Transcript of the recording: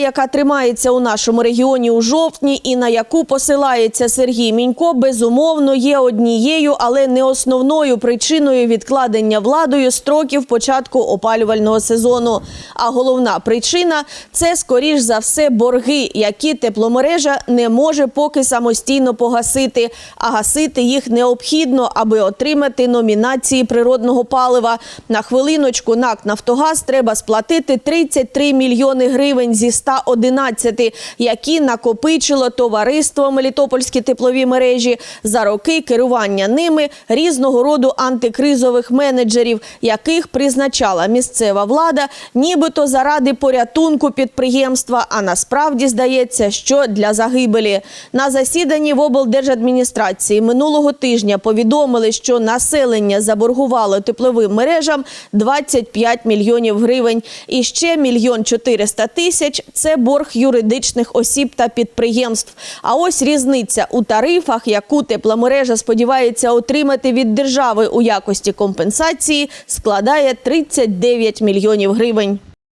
яка тримається у нашому регіоні у жовтні і на яку посилається Сергій Мінько, безумовно є однією, але не основною причиною відкладення владою строків початку опалювального сезону. А головна причина це скоріш за все борги, які тепломережа не може поки самостійно погасити. А гасити їх необхідно, аби отримати номінації природного палива. На хвилиночку НАК Нафтогаз треба сплатити 33 мільйони гривень зі 111, які накопичило товариство Мелітопольські теплові мережі за роки керування ними різного роду антикризових менеджерів, яких призначала місцева влада, нібито заради порятунку підприємства. А насправді здається, що для загибелі на засіданні в облдержадміністрації минулого тижня повідомили, що населення заборгувало тепловим мережам 25 мільйонів гривень. І ще мільйон 400 тисяч – це борг юридичних осіб та підприємств. А ось різниця у тарифах, яку тепломережа сподівається отримати від держави у якості компенсації, складає 39 мільйонів гривень.